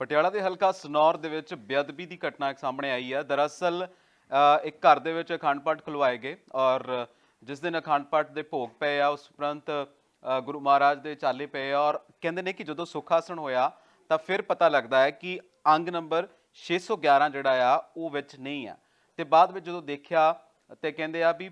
ਪਟਿਆਲਾ ਦੇ ਹਲਕਾ ਸਨੌਰ ਦੇ ਵਿੱਚ ਬੇਅਦਬੀ ਦੀ ਘਟਨਾ ਇੱਕ ਸਾਹਮਣੇ ਆਈ ਹੈ। ਦਰਅਸਲ ਇੱਕ ਘਰ ਦੇ ਵਿੱਚ ਅਖੰਡ ਪਾਠ ਖੁਲਵਾਏ ਗਏ ਔਰ ਜਿਸ ਦਿਨ ਅਖੰਡ ਪਾਠ ਦੇ ਭੋਗ ਪਏ ਆ, ਉਸ ਉਪਰੰਤ ਗੁਰੂ ਮਹਾਰਾਜ ਦੇ ਚਾਲੇ ਪਏ ਆ ਔਰ ਕਹਿੰਦੇ ਨੇ ਕਿ ਜਦੋਂ ਸੁਖਾਸਣ ਹੋਇਆ ਤਾਂ ਫਿਰ ਪਤਾ ਲੱਗਦਾ ਹੈ ਕਿ ਅੰਗ ਨੰਬਰ 611 ਜਿਹੜਾ ਆ, ਉਹ ਵਿੱਚ ਨਹੀਂ ਆ। ਤੇ ਬਾਅਦ ਵਿੱਚ ਜਦੋਂ ਦੇਖਿਆ ਤੇ ਕਹਿੰਦੇ ਆ ਵੀ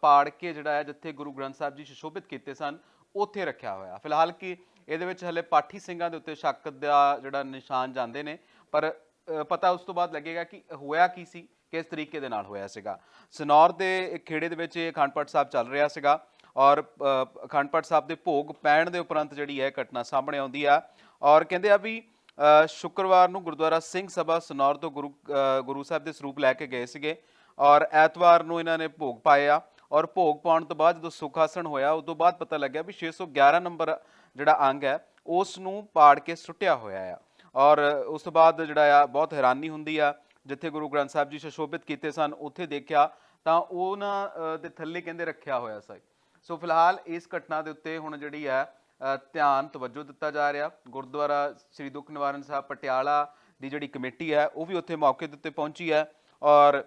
ਪਾੜ ਕੇ ਜਿਹੜਾ ਹੈ ਜਿੱਥੇ ਗੁਰੂ ਗ੍ਰੰਥ ਸਾਹਿਬ ਜੀ ਸੁਸ਼ੋਭਿਤ ਕੀਤੇ ਸਨ ਉੱਥੇ ਰੱਖਿਆ ਹੋਇਆ ਫਿਲਹਾਲ ਕਿ ਇਹਦੇ ਵਿੱਚ ਹਲੇ ਪਾਠੀ ਸਿੰਘਾਂ ਦੇ ਉੱਤੇ ਸ਼ੱਕ ਦਾ ਜਿਹੜਾ ਨਿਸ਼ਾਨ ਜਾਂਦੇ ਨੇ ਪਰ ਪਤਾ ਉਸ ਤੋਂ ਬਾਅਦ ਲੱਗੇਗਾ ਕਿ ਹੋਇਆ ਕੀ ਸੀ ਕਿਸ ਤਰੀਕੇ ਦੇ ਨਾਲ ਹੋਇਆ ਸੀਗਾ। ਸਨੌਰ ਦੇ ਖੇੜੇ ਦੇ ਵਿੱਚ ਇਹ ਅਖੰਡ ਪਾਠ ਸਾਹਿਬ ਚੱਲ ਰਿਹਾ ਸੀਗਾ ਔਰ ਅ, ਅਖੰਡ ਪਾਠ ਸਾਹਿਬ ਦੇ ਭੋਗ ਪੈਣ ਦੇ ਉਪਰੰਤ ਜਿਹੜੀ ਹੈ ਘਟਨਾ ਸਾਹਮਣੇ ਆਉਂਦੀ ਆ ਔਰ ਕਹਿੰਦੇ ਆ ਵੀ ਸ਼ੁੱਕਰਵਾਰ ਨੂੰ ਗੁਰਦੁਆਰਾ ਸਿੰਘ ਸਭਾ ਸਨੌਰ ਤੋਂ ਗੁਰੂ ਗੁਰੂ ਸਾਹਿਬ ਦੇ ਸਰੂਪ ਲੈ ਕੇ ਗਏ ਸੀਗੇ। ਔਰ ਐਤਵਾਰ ਨੂੰ ਇਹਨਾਂ ਨੇ ਭੋਗ ਪਾਏ ਆ ਔਰ ਭੋਗ ਪਾਉਣ ਤੋਂ ਬਾਅਦ ਜਦੋਂ ਸੁਖਾਸਣ ਹੋਇਆ ਉਸ ਤੋਂ ਬਾਅਦ ਪਤਾ ਲੱਗਿਆ ਵੀ 611 ਨੰਬਰ ਜਿਹੜਾ ਅੰਗ ਹੈ, ਉਸ ਨੂੰ ਪਾੜ ਕੇ ਸੁੱਟਿਆ ਹੋਇਆ ਆ। ਔਰ ਉਸ ਤੋਂ ਬਾਅਦ ਜਿਹੜਾ ਆ, ਬਹੁਤ ਹੈਰਾਨੀ ਹੁੰਦੀ ਆ, ਜਿੱਥੇ ਗੁਰੂ ਗ੍ਰੰਥ ਸਾਹਿਬ ਜੀ ਸੁਸ਼ੋਭਿਤ ਕੀਤੇ ਸਨ, ਉੱਥੇ ਦੇਖਿਆ ਤਾਂ ਉਹਨਾਂ ਦੇ ਥੱਲੇ ਕਹਿੰਦੇ ਰੱਖਿਆ ਹੋਇਆ ਸੀ। ਸੋ ਫਿਲਹਾਲ ਇਸ ਘਟਨਾ ਦੇ ਉੱਤੇ ਹੁਣ ਜਿਹੜੀ ਹੈ ਧਿਆਨ ਤਵੱਜੋ ਦਿੱਤਾ ਜਾ ਰਿਹਾ। ਗੁਰਦੁਆਰਾ ਸ੍ਰੀ ਦੁੱਖ ਨਿਵਾਰਨ ਸਾਹਿਬ ਪਟਿਆਲਾ ਦੀ ਜਿਹੜੀ ਕਮੇਟੀ ਹੈ, ਉਹ ਵੀ ਉੱਥੇ ਮੌਕੇ ਦੇ ਉੱਤੇ ਪਹੁੰਚੀ ਹੈ। ਔਰ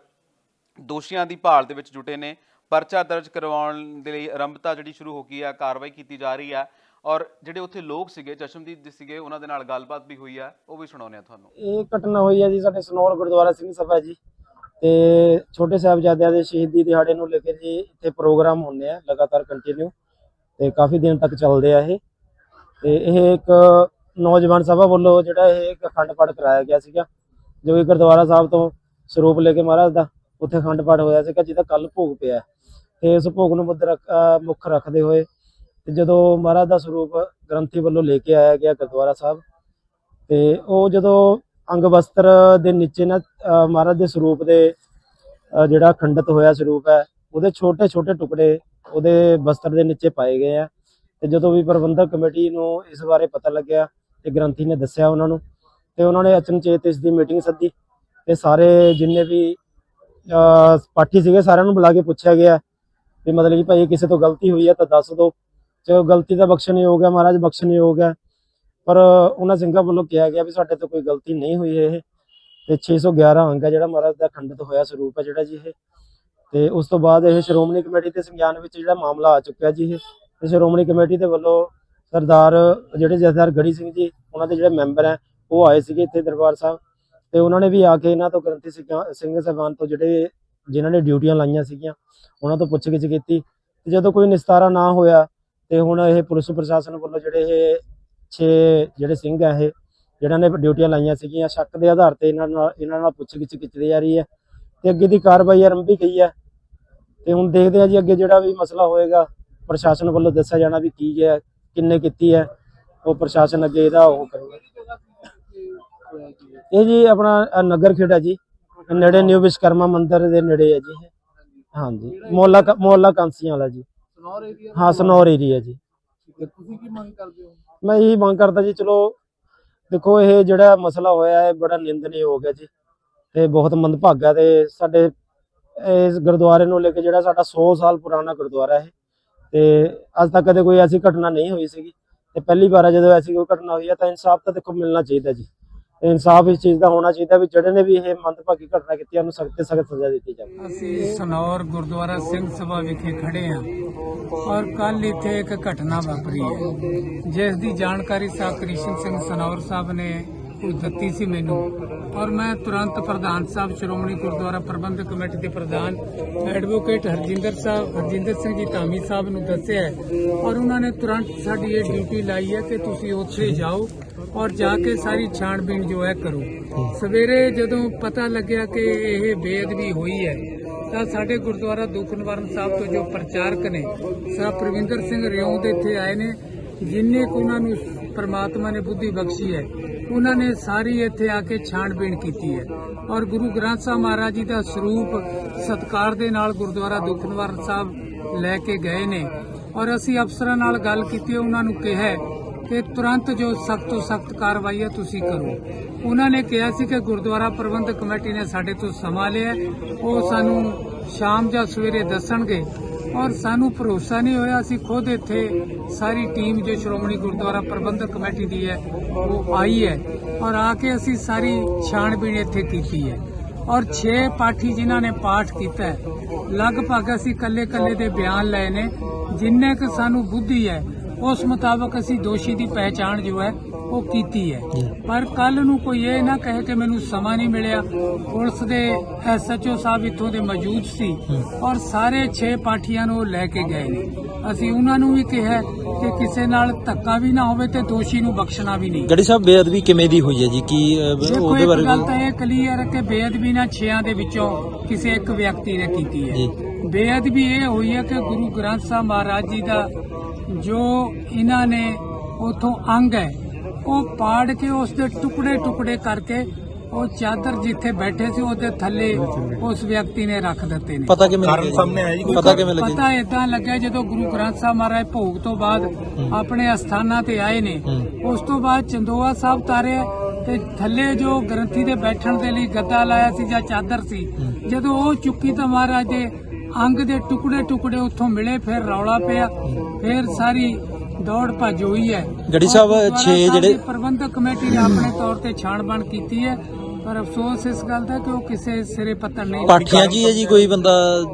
ਦੋਸ਼ੀਆਂ ਦੀ ਭਾਲ ਦੇ ਵਿੱਚ ਜੁਟੇ ਨੇ। ਪਰਚਾ ਦਰਜ ਕਰਵਾਉਣ ਦੇ ਲਈ ਆਰੰਭਤਾ ਜਿਹੜੀ ਸ਼ੁਰੂ ਹੋ ਗਈ ਹੈ ਕਾਰਵਾਈ ਕੀਤੀ ਜਾ ਰਹੀ ਹੈ ਔਰ ਜਿਹੜੇ ਉੱਥੇ ਲੋਕ ਸੀਗੇ ਚਸ਼ਮਦੀਦ ਜੀ ਸੀਗੇ, ਉਹਨਾਂ ਦੇ ਨਾਲ ਗੱਲਬਾਤ ਵੀ ਹੋਈ ਹੈ ਉਹ ਵੀ ਸੁਣਾਉਂਦੇ ਆ ਤੁਹਾਨੂੰ। ਇਹ ਘਟਨਾ ਹੋਈ ਹੈ ਜੀ ਸਾਡੇ ਸਨੌਰ ਗੁਰਦੁਆਰਾ ਸਿੰਘ ਸਭਾ ਜੀ। ਤੇ ਛੋਟੇ ਸਾਹਿਬਜ਼ਾਦਿਆਂ ਦੇ ਸ਼ਹੀਦੀ ਦਿਹਾੜੇ ਨੂੰ ਲੈ ਕੇ ਜੀ ਇੱਥੇ ਪ੍ਰੋਗਰਾਮ ਹੁੰਦੇ ਆ, ਲਗਾਤਾਰ ਕੰਟੀਨਿਊ ਤੇ ਕਾਫੀ ਦਿਨ ਤੱਕ ਚੱਲਦੇ ਆ ਇਹ। ਤੇ ਇਹ ਇੱਕ ਨੌਜਵਾਨ ਸਭਾ ਵੱਲੋਂ ਜਿਹੜਾ ਇਹ ਇੱਕ ਅਖੰਡ ਪਾਠ ਕਰਾਇਆ ਗਿਆ ਸੀਗਾ, ਜੋ ਕਿ ਗੁਰਦੁਆਰਾ ਸਾਹਿਬ ਤੋਂ ਸਰੂਪ ਲੈ ਕੇ ਮਹਾਰਾਜ ਦਾ। ਉੱਥੇ ਅਖੰਡ ਪਾਠ ਹੋਇਆ ਸੀਗਾ, ਜਿਹਦਾ ਕੱਲ ਭੋਗ ਪਿਆ ਤੇ ਇਸ ਭੋਗ ਨੂੰ ਮੁੱਖ ਮੁੱਖ ਰੱਖਦੇ ਹੋਏ ਤੇ ਜਦੋਂ ਮਹਾਰਾਜ ਦਾ ਸਰੂਪ ਗ੍ਰੰਥੀ ਵੱਲੋਂ ਲੈ ਕੇ ਆਇਆ ਗਿਆ ਗੁਰਦੁਆਰਾ ਸਾਹਿਬ, ਤੇ ਉਹ ਜਦੋਂ ਅੰਗ ਵਸਤਰ ਦੇ ਨੀਚੇ ਨਾ ਮਹਾਰਾਜ ਦੇ ਸਰੂਪ ਦੇ ਜਿਹੜਾ ਖੰਡਿਤ ਹੋਇਆ ਸਰੂਪ ਹੈ, ਉਹਦੇ ਛੋਟੇ ਛੋਟੇ ਟੁਕੜੇ ਉਹਦੇ ਵਸਤਰ ਦੇ ਨੀਚੇ ਪਾਏ ਗਏ ਆ। ਤੇ ਜਦੋਂ ਵੀ ਪ੍ਰਬੰਧਕ ਕਮੇਟੀ ਨੂੰ ਇਸ ਬਾਰੇ ਪਤਾ ਲੱਗਿਆ ਤੇ ਗ੍ਰੰਥੀ ਨੇ ਦੱਸਿਆ ਉਹਨਾਂ ਨੂੰ, ਤੇ ਉਹਨਾਂ ਨੇ ਅਚਨਚੇਤ ਇਸ ਦੀ ਮੀਟਿੰਗ ਸੱਦੀ ਤੇ ਸਾਰੇ ਜਿੰਨੇ ਵੀ ਪਾਠੀ ਸੀਗੇ, ਸਾਰਿਆਂ ਨੂੰ ਬੁਲਾ ਕੇ ਪੁੱਛਿਆ ਗਿਆ ਵੀ ਮਤਲਬ ਕਿ ਭਾਈ ਕਿਸੇ ਤੋਂ ਗਲਤੀ ਹੋਈ ਹੈ ਤਾਂ ਦੱਸ ਦਿਓ। ਚਲੋ ਗਲਤੀ ਦਾ ਬਖਸ਼ਣਯੋਗ ਹੈ ਮਹਾਰਾਜ ਬਖਸ਼ਣਯੋਗ ਹੈ ਪਰ ਉਹਨਾਂ ਸਿੰਘਾਂ ਵੱਲੋਂ ਕਿਹਾ ਗਿਆ ਵੀ ਸਾਡੇ ਤੋਂ ਕੋਈ ਗਲਤੀ ਨਹੀਂ ਹੋਈ ਇਹ। ਤੇ 611 ਅੰਗ ਹੈ ਜਿਹੜਾ ਮਹਾਰਾਜ ਦਾ ਖੰਡਿਤ ਹੋਇਆ ਸਰੂਪ ਹੈ ਜਿਹੜਾ ਜੀ ਇਹ। ਤੇ ਉਸ ਤੋਂ ਬਾਅਦ ਇਹ ਸ਼੍ਰੋਮਣੀ ਕਮੇਟੀ ਦੇ ਸੰਗਿਆਨ ਵਿੱਚ ਜਿਹੜਾ ਮਾਮਲਾ ਆ ਚੁੱਕਿਆ ਜੀ ਇਹ। ਤੇ ਸ਼੍ਰੋਮਣੀ ਕਮੇਟੀ ਦੇ ਵੱਲੋਂ ਸਰਦਾਰ, ਜਿਹੜੇ ਜਥੇਦਾਰ ਗੜੀ ਸਿੰਘ ਜੀ, ਉਹਨਾਂ ਦੇ ਜਿਹੜੇ ਮੈਂਬਰ ਹੈ ਉਹ ਆਏ ਸੀਗੇ ਇੱਥੇ ਦਰਬਾਰ ਸਾਹਿਬ। ਤੇ ਉਹਨਾਂ ਨੇ ਵੀ ਆ ਕੇ ਇਹਨਾਂ ਤੋਂ ਗ੍ਰੰਥੀ ਸਿੰਘਾਂ- ਸਿੰਘ ਸਾਹਿਬਾਨ ਤੋਂ ਜਿਹੜੇ ਜਿਨ੍ਹਾਂ ਨੇ ਡਿਊਟੀਆਂ ਲਾਈਆਂ ਸੀਗੀਆਂ, ਉਹਨਾਂ ਤੋਂ ਪੁੱਛਗਿੱਛ ਕੀਤੀ। ਤੇ ਜਦੋਂ ਕੋਈ ਨਿਸਤਾਰਾ ਨਾ ਹੋਇਆ ਤੇ ਹੁਣ ਇਹ ਪੁਲਿਸ ਪ੍ਰਸ਼ਾਸਨ ਵੱਲੋਂ ਜਿਹੜੇ ਇਹ 6 ਜਿਹੜੇ ਸਿੰਘ ਆ ਇਹ ਜਿਹਨਾਂ ਨੇ ਡਿਊਟੀਆਂ ਲਾਈਆਂ ਸੀਗੀਆਂ, ਸ਼ੱਕ ਦੇ ਆਧਾਰ ਤੇ ਇਹਨਾਂ ਨਾਲ ਇਹਨਾਂ ਨਾਲ ਪੁੱਛਗਿੱਛ ਕੀਤੀ ਜਾ ਰਹੀ ਹੈ ਤੇ ਅੱਗੇ ਦੀ ਕਾਰਵਾਈ ਆਰੰਭੀ ਗਈ ਹੈ। ਤੇ ਹੁਣ ਦੇਖਦੇ ਆ ਜੀ ਅੱਗੇ ਜਿਹੜਾ ਵੀ ਮਸਲਾ ਹੋਏਗਾ, ਪ੍ਰਸ਼ਾਸਨ ਵੱਲੋਂ ਦੱਸਿਆ ਜਾਣਾ ਵੀ ਕੀ ਹੈ, ਕਿੰਨੇ ਕੀਤੀ ਹੈ, ਉਹ ਪ੍ਰਸ਼ਾਸਨ ਅੱਗੇ ਇਹਦਾ ਉਹ ਕਰੂਗਾ। ਇਹ ਜੀ ਆਪਣਾ ਨਗਰ ਖੇੜਾ ਜੀ। ਨੇੜੇ ਨਿਊ ਵਿਸ਼ਕਰਮਾ ਮੰਦਿਰ ਦੇ ਨੇੜੇ ਹੈ ਜੀ ਇਹ। ਹਾਂਜੀ। ਮੋਹਲਾ ਕ- ਮੋਹਲਾ ਕਾਂਸੀਆਂ ਵਾਲਾ ਜੀ। ਸਨੌਰ ਏਰੀਆ ਹਾਂ ਸਨੌਰ ਏਰੀਆ ਜੀ। ਤੁਸੀਂ ਕੀ ਮੰਗ ਕਰਦੇ ਹੋ? ਮੈਂ ਇਹੀ ਮੰਗ ਕਰਦਾ ਜੀ ਚਲੋ ਦੇਖੋ ਇਹ ਜਿਹੜਾ ਮਸਲਾ ਹੋਇਆ ਹੈ ਬੜਾ ਨਿੰਦਨੀ ਹੋ ਗਿਆ ਜੀ। ਤੇ ਬਹੁਤ ਮੰਦਭਾਗਾ ਤੇ ਸਾਡੇ ਇਸ ਗੁਰਦੁਆਰੇ ਨੂੰ ਲੈ ਕੇ ਜਿਹੜਾ ਸਾਡਾ 100 ਸਾਲ ਪੁਰਾਣਾ ਗੁਰਦੁਆਰਾ ਹੈ। ਤੇ ਅੱਜ ਤੱਕ ਕਦੇ ਕੋਈ ਐਸੀ ਘਟਨਾ ਨਹੀਂ ਹੋਈ ਸੀਗੀ। ਤੇ ਪਹਿਲੀ ਵਾਰ ਜਦੋਂ ਐਸੀ ਕੋਈ ਘਟਨਾ ਹੋਈ ਹੈ ਤਾਂ ਇਨਸਾਫ ਤਾਂ ਦੇਖੋ ਮਿਲਣਾ ਚਾਹੀਦਾ ਜੀ। ਇਨਸਾਫ ਇਸ ਚੀਜ਼ ਦਾ ਹੋਣਾ ਚਾਹੀਦਾ ਵੀ ਜਿਹੜੇ ਨੇ ਵੀ ਇਹ ਮੰਦਭਾਗੀ ਘਟਨਾ ਕੀਤੀ ਉਹਨੂੰ ਸਖਤ ਸਖਤ ਸਜ਼ਾ ਦਿੱਤੀ ਜਾਵੇ। ਅਸੀਂ ਸਨੌਰ ਗੁਰਦੁਆਰਾ ਸਿੰਘ ਸਭਾ ਵਿਖੇ ਖੜੇ ਹਾਂ ਔਰ ਕੱਲ ਇੱਥੇ ਇੱਕ ਘਟਨਾ ਵਾਪਰੀ ਹੈ, ਜਿਸ ਦੀ ਜਾਣਕਾਰੀ ਸਾਹਿਬ ਕ੍ਰਿਸ਼ਨ ਸਿੰਘ ਸਨੌਰ ਸਾਹਿਬ ਨੇ ਦਿੱਤੀ ਸੀ ਮੈਨੂੰ ਔਰ ਮੈਂ ਤੁਰੰਤ ਪ੍ਰਧਾਨ ਸਾਹਿਬ ਸ਼੍ਰੋਮਣੀ ਗੁਰਦੁਆਰਾ ਪ੍ਰਬੰਧਕ ਕਮੇਟੀ ਦੇ ਪ੍ਰਧਾਨ ਐਡਵੋਕੇਟ ਹਰਜਿੰਦਰ ਸਾਹਿਬ, ਹਰਜਿੰਦਰ ਸਿੰਘ ਜੀ ਧਾਮੀ ਸਾਹਿਬ ਨੂੰ ਦੱਸਿਆ ਔਰ ਉਹਨਾਂ ਨੇ ਤੁਰੰਤ ਸਾਡੀ ਇਹ ਡਿਊਟੀ ਲਾਈ ਹੈ ਕਿ ਤੁਸੀਂ ਉੱਥੇ ਜਾਓ ਔਰ ਜਾ ਕੇ ਸਾਰੀ ਛਾਣਬੀਣ ਜੋ ਹੈ ਕਰੋ। ਸਵੇਰੇ ਜਦੋਂ ਪਤਾ ਲੱਗਿਆ ਕਿ ਇਹ ਬੇਅਦਬੀ ਹੋਈ ਹੈ, ਤਾਂ ਸਾਡੇ ਗੁਰਦੁਆਰਾ ਦੁੱਖ ਨਿਵਾਰਨ ਸਾਹਿਬ ਤੋਂ ਜੋ ਪ੍ਰਚਾਰਕ ਨੇ ਸਾਹਿਬ ਪ੍ਰਵਿੰਦਰ ਸਿੰਘ ਰਿਉਂ ਦੇ ਇੱਥੇ ਆਏ ਨੇ, ਜਿੰਨੇ ਕੁ ਉਹਨਾਂ ਨੂੰ ਪ੍ਰਮਾਤਮਾ ਨੇ ਬੁੱਧੀ ਬਖਸ਼ੀ ਹੈ, ਉਹਨਾਂ ਨੇ ਸਾਰੀ ਇੱਥੇ ਆ ਕੇ ਛਾਣਬੀਣ ਕੀਤੀ ਹੈ। ਔਰ ਗੁਰੂ ਗ੍ਰੰਥ ਸਾਹਿਬ ਮਹਾਰਾਜ ਜੀ ਦਾ ਸਰੂਪ ਸਤਕਾਰ ਦੇ ਨਾਲ ਗੁਰਦੁਆਰਾ ਦੁੱਖ ਨਿਵਾਰਨ ਸਾਹਿਬ ਲੈ ਕੇ ਗਏ ਨੇ। ਔਰ ਅਸੀਂ ਅਫਸਰਾਂ ਨਾਲ ਗੱਲ ਕੀਤੀ, ਉਹਨਾਂ ਨੂੰ ਕਿਹਾ ਕਿ ਤੁਰੰਤ ਜੋ ਸਖਤ ਤੋਂ ਸਖਤ ਕਾਰਵਾਈ ਹੈ ਤੁਸੀਂ ਕਰੋ। ਉਹਨਾਂ ਨੇ ਕਿਹਾ ਸੀ ਕਿ ਗੁਰਦੁਆਰਾ ਪ੍ਰਬੰਧਕ ਕਮੇਟੀ ਨੇ ਸਾਡੇ ਤੋਂ ਸਮਾਂ ਲਿਆ ਉਹ ਸਾਨੂੰ ਸ਼ਾਮ ਜਾਂ ਸਵੇਰੇ ਦੱਸਣਗੇ ਔਰ ਸਾਨੂੰ ਭਰੋਸਾ ਨਹੀਂ ਹੋਇਆ। ਅਸੀਂ ਖੁਦ ਇੱਥੇ ਸਾਰੀ ਟੀਮ ਜੋ ਸ਼੍ਰੋਮਣੀ ਗੁਰਦੁਆਰਾ ਪ੍ਰਬੰਧਕ ਕਮੇਟੀ ਦੀ ਹੈ, ਉਹ ਆਈ ਹੈ ਔਰ ਆ ਕੇ ਅਸੀਂ ਸਾਰੀ ਛਾਣਬੀਣ ਇੱਥੇ ਕੀਤੀ ਹੈ। ਔਰ 6 ਪਾਠੀ ਜਿਨ੍ਹਾਂ ਨੇ ਪਾਠ ਕੀਤਾ ਲਗਭਗ ਅਸੀਂ ਕੱਲੇ ਕੱਲੇ ਦੇ ਬਿਆਨ ਲਏ ਨੇ। ਜਿੰਨੇ ਕੁ ਸਾਨੂੰ ਬੁੱਧੀ ਹੈ ਉਸ ਮੁਤਾਬਕ ਅਸੀਂ ਦੋਸ਼ੀ ਦੀ ਪਹਿਚਾਣ ਜੋ ਹੈ ਉਹ ਕੀਤੀ ਹੈ। ਪਰ ਕੱਲ ਨੂੰ ਕੋਈ ਇਹ ਨਾ ਕਹੇ ਕਿ ਮੈਨੂੰ ਸਮਾਂ ਨਹੀਂ ਮਿਲਿਆ। ਪੁਲਿਸ ਦੇ ਐਸਐਚਓ ਸਾਹਿਬ ਇੱਥੋਂ ਦੇ ਮੌਜੂਦ ਸੀ ਔਰ ਸਾਰੇ 6 ਪਾਠੀਆਂ ਨੂੰ ਲੈ ਕੇ ਗਏ ਨੇ। ਅਸੀਂ ਉਹਨਾਂ ਨੂੰ ਵੀ ਕਿਹਾ ਕਿ ਕਿਸੇ ਨਾਲ ਧੱਕਾ ਵੀ ਨਾ ਹੋਵੇ ਤੇ ਦੋਸ਼ੀ ਨੂੰ ਬਖਸ਼ਣਾ ਵੀ ਨਹੀਂ। ਗੜੀ ਸਾਹਿਬ ਬੇਅਦਬੀ ਕਿਵੇਂ ਦੀ ਹੋਈ ਹੈ ਜੀ? ਕੀ ਉਹਦੇ ਬਾਰੇ ਗੱਲ ਤਾਂ ਇਹ ਕਲੀਅਰ ਹੈ ਕਿ ਬੇਅਦਬੀ ਨਾ ਛਿਆਂ ਦੇ ਵਿੱਚੋਂ ਕਿਸੇ ਇੱਕ ਵਿਅਕਤੀ ਨੇ ਕੀਤੀ ਹੈ। ਬੇਅਦਬੀ ਇਹ ਹੋਈ ਹੈ ਕਿ ਗੁਰੂ ਗ੍ਰੰਥ ਸਾਹਿਬ ਮਹਾਰਾਜ ਜੀ ਦਾ ਜੋ ਇਹਨਾਂ ਨੇ ਉਥੋਂ ਅੰਗ ਹੈ ਉਹ ਪਾੜ ਕੇ ਉਸ ਦੇ ਟੁਕੜੇ ਟੁਕੜੇ ਕਰਕੇ ਉਹ ਚਾਦਰ ਜਿੱਥੇ ਬੈਠੇ ਸੀ ਉਹਦੇ ਥੱਲੇ ਉਸ ਵਿਅਕਤੀ ਨੇ ਰੱਖ ਦਿੱਤੇ ਨੇ। ਪਤਾ ਕਿਵੇਂ ਲੱਗਿਆ ਸਾਹਮਣੇ ਆਇਆ ਜੀ ਪਤਾ ਕਿਵੇਂ ਲੱਗਿਆ ਪਤਾ ਇਦਾਂ ਲੱਗਿਆ ਜਦੋਂ ਗੁਰੂ ਗ੍ਰੰਥ ਸਾਹਿਬ ਮਹਾਰਾਜ ਭੋਗ ਤੋਂ ਬਾਅਦ ਆਪਣੇ ਅਸਥਾਨਾਂ ਤੇ ਆਏ ਨੇ ਉਸ ਤੋਂ ਬਾਅਦ ਚੰਦੋਆ ਸਾਹਿਬ ਤਾਰਿਆ ਤੇ ਥੱਲੇ ਜੋ ਗ੍ਰੰਥੀ ਦੇ ਬੈਠਣ ਦੇ ਲਈ ਗੱਦਾ ਲਾਇਆ ਸੀ ਜਾਂ ਚਾਦਰ ਸੀ ਜਦੋਂ ਉਹ ਚੁੱਕੀ ਤਾਂ ਮਹਾਰਾਜ ਦੇ ਅੰਗ ਦੇ ਟੁਕੜੇ ਟੁਕੜੇ ਉੱਥੋਂ ਮਿਲੇ ਫਿਰ ਰੌਲਾ ਪਿਆ ਫਿਰ ਸਾਰੀ ਦੌੜ ਭੱਜ ਹੋਈ ਹੈ। ਗੜੀ ਸਾਹਿਬ, ਔਰ ਗੁਰਦੁਆਰਾ ਛੇ ਸਾਹਿਬ ਜਿਹੜੇ- ਦੀ ਪ੍ਰਬੰਧਕ ਕਮੇਟੀ ਨੇ ਆਪਣੇ ਤੌਰ ਤੇ ਛਾਣਬਣ ਕੀਤੀ ਹੈ। ਪਰ ਅਫਸੋਸ ਇਸ ਗੱਲ ਦਾ ਕਿ ਉਹ ਕਿਸੇ ਸਿਰੇ ਪੱਤਰ ਨਹੀਂ ਪਾਠੀਆਂ ਜੀ ਹੈ ਜੀ ਕੋਈ ਬੰਦਾ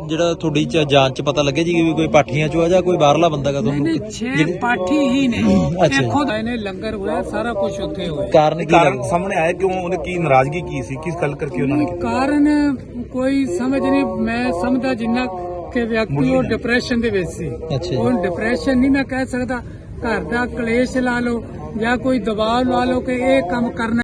ਜਿਹੜਾ ਤੁਹਾਡੀ ਚ ਜਾਂਚ ਚ ਪਤਾ ਲੱਗਿਆ ਜੀ ਕਿ ਕੋਈ ਪਾਠੀਆਂ ਚ ਆ ਜਾਂ ਕੋਈ ਬਾਹਰਲਾ ਬੰਦਾ ਗਾ ਨਹੀਂ ਤੁਹਾਨੂੰ ਨਹੀਂ ਛੇ ਪਾਠੀ ਹੀ ਨੇ। ਅੱਛਾ। ਦੇਖੋ ਇਹਨੇ ਲੰਗਰ ਹੋਇਆ ਸਾਰਾ ਕੁਝ ਉੱਥੇ ਹੋਇਆ। ਕਾਰਨ ਕੀ ਕਾਰਨ ਲੱਗਦਾ ਸਾਹਮਣੇ ਆਇਆ ਕਿਉਂ? ਉਹਨੇ ਕੀ ਨਾਰਾਜ਼ਗੀ ਕੀ ਸੀ? ਕਿਸ ਗੱਲ ਕਰਕੇ ਉਹਨਾਂ ਨੇ ਕਾਰਨ ਕੋਈ ਸਮਝ ਨਹੀਂ ਮੈਂ ਸਮਝਦਾ ਜਿੰਨਾ ਕਿ ਵਿਅਕਤੀ ਉਹ ਡਿਪਰੈਸ਼ਨ ਦੇ ਵਿੱਚ ਸੀ। ਅੱਛਾ ਜੀ। ਉਹ ਡਿਪਰੈਸ਼ਨ ਨਹੀਂ ਮੈਂ ਕਹਿ ਸਕਦਾ ਘਰ ਦਾ ਕਲੇਸ਼ ਲਾ ਲਓ ਜਾਂ ਕੋਈ ਦਬਾਅ ਲਾ ਲਓ ਕਿ ਇਹ ਕੰਮ ਕਰਨਾ